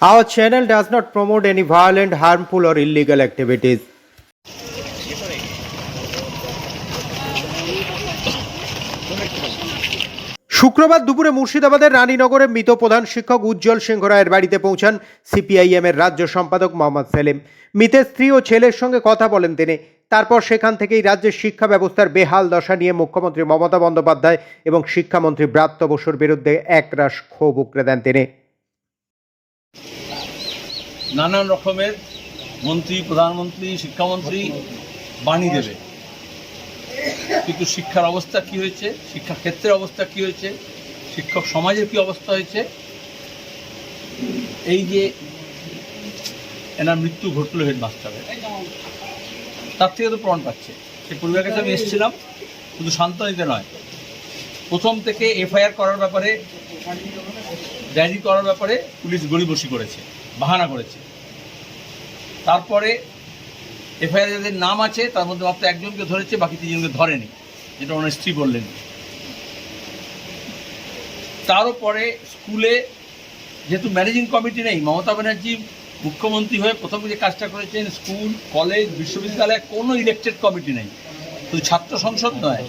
Our channel does not promote any violent, harmful, or illegal activities. শুক্রবার দুপুরে মুর্শিদাবাদের রানীনগরে মৃত প্রধান শিক্ষক উজ্জ্বল সিংহ রায়ের বাড়িতে পৌঁছান সিপিআইএম এর রাজ্য সম্পাদক মোহাম্মদ সেলিম। মৃতের স্ত্রী ও ছেলের সঙ্গে কথা বলেন তিনি। তারপর সেখান থেকেই রাজ্যের শিক্ষা ব্যবস্থার বেহাল দশা নিয়ে মুখ্যমন্ত্রী মমতা বন্দ্যোপাধ্যায় এবং শিক্ষামন্ত্রী ব্রাত্য বসুর বিরুদ্ধে একরাশ ক্ষোভ উগরে দেন তিনি। নানান রকমের মন্ত্রী, প্রধানমন্ত্রী, শিক্ষামন্ত্রী বাণী দেবে। কিন্তু শিক্ষার অবস্থা কি হয়েছে? শিক্ষা ক্ষেত্রের অবস্থা কি হয়েছে? শিক্ষক সমাজের কি অবস্থা হয়েছে? এই যে এনার মৃত্যু ঘটলো হেডমাস্টারের, তার থেকে তো প্রমাণ পাচ্ছে। সে পরিবারের কাছে আমি এসেছিলাম, শুধু শান্তনিতে নয়। প্রথম থেকে এফআইআর করার ব্যাপারে, ডায়েরি করার ব্যাপারে পুলিশ গড়িবসি করেছে, বাহানা করেছে। তারপরে এফআইআর যাদের নাম আছে, তার মধ্যে মাত্র একজনকে ধরেছে, বাকি তিনজনকে ধরেনি, যেটা ওনার স্ত্রী বললেন। তারও পরে স্কুলে যেহেতু ম্যানেজিং কমিটি নেই, মমতা ব্যানার্জি মুখ্যমন্ত্রী হয়ে প্রথম যে কাজটা করেছেন, স্কুল, কলেজ, বিশ্ববিদ্যালয়ে, কোনো ইলেকটেড কমিটি নেই। শুধু ছাত্র সংসদ নয়,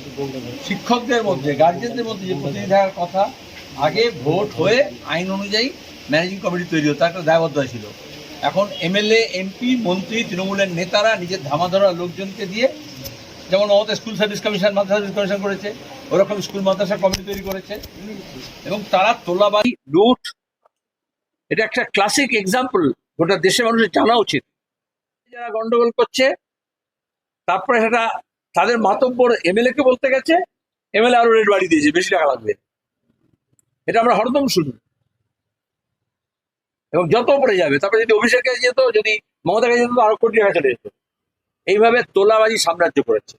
শিক্ষকদের মধ্যে গার্জেনদের মধ্যে যে প্রতিনিধি থাকার কথা, আগে ভোট হয়ে আইন অনুযায়ী ম্যানেজিং কমিটি তৈরি হতো একটা দায়বদ্ধ ছিল। এখন এমএলএ এমপি মন্ত্রী, তৃণমূলের নেতারা নিজের ধামাধরা লোকজনকে দিয়ে, যেমন মমতা স্কুল সার্ভিস কমিশন, মাদ্রাসা সার্ভিস কমিশন করেছে, ওরকম স্কুল, মাদ্রাসা কমিটি তৈরি করেছে। এবং তারা তোলাবাড়ি লুট, এটা একটা ক্লাসিক এক্সাম্পল গোটা দেশের মানুষের জানা উচিত। যারা গন্ডগোল করছে, তারপরে সেটা তাদের মাতব্বর এমএলএ কে বলতে গেছে এমএলএ আরও রেট বাড়ি দিয়েছে, বেশি টাকা লাগবে। এটা আমরা হরদম শুনি। এবং যত উপরে যাবে, তারপরে যদি অভিষেক যেত, যদি মমতা কাছে যেত আরও কোটি টাকা চলে যেত। এইভাবে তোলাবাজি সাম্রাজ্য করেছে।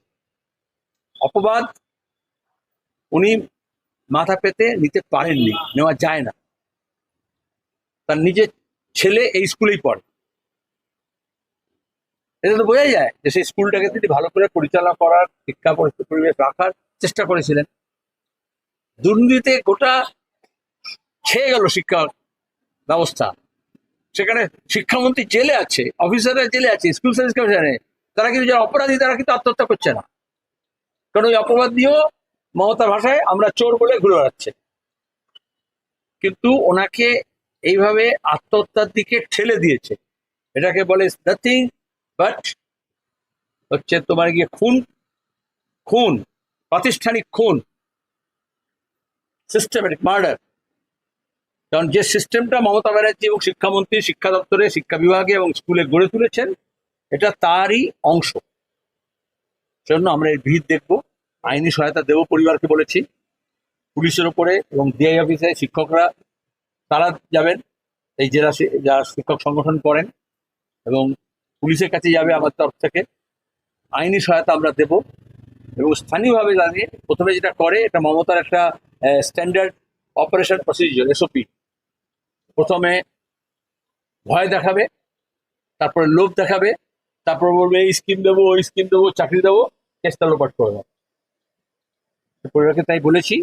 অপবাদ উনি মাথা পেতে নিতে পারেননি, নেওয়া যায় না। তার নিজের ছেলে এই স্কুলেই পড়ে। এটা তো বোঝাই যায় যে সেই স্কুলটাকে তিনি ভালো করে পরিচালনা করার, শিক্ষা পরিবেশ রাখার চেষ্টা করেছিলেন। দুর্নীতিতে গোটা খেয়ে গেল শিক্ষা ব্যবস্থা সেখানে শিক্ষামন্ত্রী জেলে আছে অফিসাররা জেলে আছে স্কুল সার্ভিস কমিশনে তারা কিন্তু যারা অপরাধী তারা কিন্তু আত্মহত্যা করছে না। কারণ ওই অপরাধ দিয়েও মমতার ভাষায় আমরা চোর বলে ঘুরে বেড়াচ্ছে। কিন্তু ওনাকে এইভাবে আত্মহত্যার দিকে ঠেলে দিয়েছে। এটাকে বলে নাথিং বাট হচ্ছে তোমার গিয়ে খুন খুন, প্রাতিষ্ঠানিক খুন সিস্টেমেটিক মার্ডার কারণ যে সিস্টেমটা মমতা ব্যানার্জি এবং শিক্ষামন্ত্রী, শিক্ষা দপ্তরে, শিক্ষা বিভাগে এবং স্কুলে গড়ে তুলেছেন, এটা তারই অংশ। সেজন্য আমরা এর ভিড় দেখব। আইনি সহায়তা দেব পরিবারকে বলেছি। পুলিশের ওপরে এবং ডিআই অফিসে শিক্ষকরা, তারা যাবেন, এই জেলা যারা শিক্ষক সংগঠন করেন এবং পুলিশের কাছে যাবে আমার তরফ থেকে। আইনি সহায়তা আমরা দেব এবং স্থানীয়ভাবে জানিয়ে প্রথমে যেটা করে, এটা মমতার একটা স্ট্যান্ডার্ড অপারেশন প্রসিডিওর এসওপি প্রথমে ভয় দেখাবে তারপরে লোভ দেখাবে তারপর বলবে এই স্কিম দেবো ওই স্কিম দেবো চাকরি দেবো চেষ্টা লোপাট করে দেবো পরিবারকে তাই বলেছি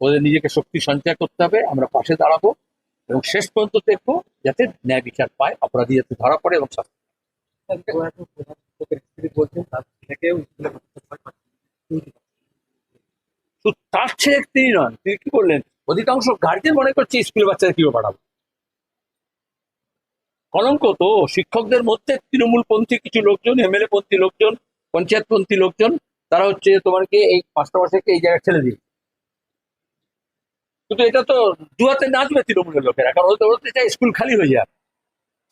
ওদের নিজেকে শক্তি সঞ্চয় করতে হবে আমরা পাশে দাঁড়াবো এবং শেষ পর্যন্ত দেখব যাতে ন্যায় বিচার পায় অপরাধী যাতে ধরা পড়ে এবং শাস্তি তার ছেলে তিনি নন তিনি কি করলেন? অধিকাংশ গার্জেন মনে করছে স্কুলে বাচ্চাদের কীভাবে পাঠাবো? কলঙ্ক তো, শিক্ষকদের মধ্যে তৃণমূলপন্থী কিছু লোকজন এমএলএ পন্থী লোকজন, পঞ্চায়েতপন্থী লোকজন, তারা হচ্ছে তোমাকে এই মাস্টারমশাইকে এই জায়গায় ছেড়ে দিই কিন্তু এটা তো দুয়াতে নাচবে তৃণমূলের লোকেরা, কারণ ওদের বলতে চাই স্কুল খালি হয়ে যাক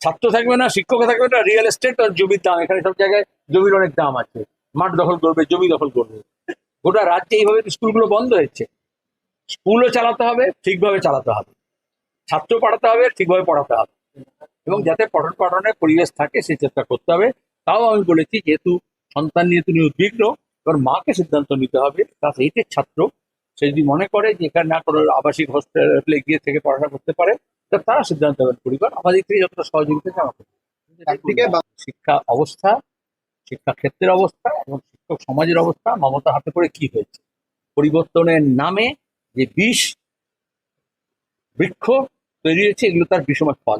ছাত্র থাকবে না শিক্ষক থাকবে না, রিয়েল এস্টেট আর জমির দাম, এখানে সব জায়গায় জমির অনেক দাম আছে। মাঠ দখল করবে, জমি দখল করবে। গোটা রাজ্যে এইভাবে স্কুলগুলো বন্ধ হয়েছে। স্কুলও চালাতে হবে ঠিকভাবে চালাতে হবে। ছাত্র পড়াতে হবে ঠিকভাবে পড়াতে হবে। এবং যাতে পঠন পাঠনের পরিবেশ থাকে সেই চেষ্টা করতে হবে। তাও আমি বলেছি যেহেতু সন্তান নিয়ে তুমি উদ্বিগ্ন এবার মাকে সিদ্ধান্ত নিতে হবে। ক্লাস এইটের ছাত্র সে যদি মনে করে যে এখানে না কোনো আবাসিক হোস্টেলে গিয়ে থেকে পড়াশোনা করতে পারে তা তারা সিদ্ধান্ত নেবেন পরিবার। আমাদের থেকে যতটা সহযোগিতা একদিকে শিক্ষা অবস্থা শিক্ষা ক্ষেত্রের অবস্থা এবং শিক্ষক সমাজের অবস্থা মমতা হাতে করে কি হয়েছে? পরিবর্তনের নামে যে বিষ বৃক্ষ তৈরি হয়েছে এগুলো তার বিষময় ফল।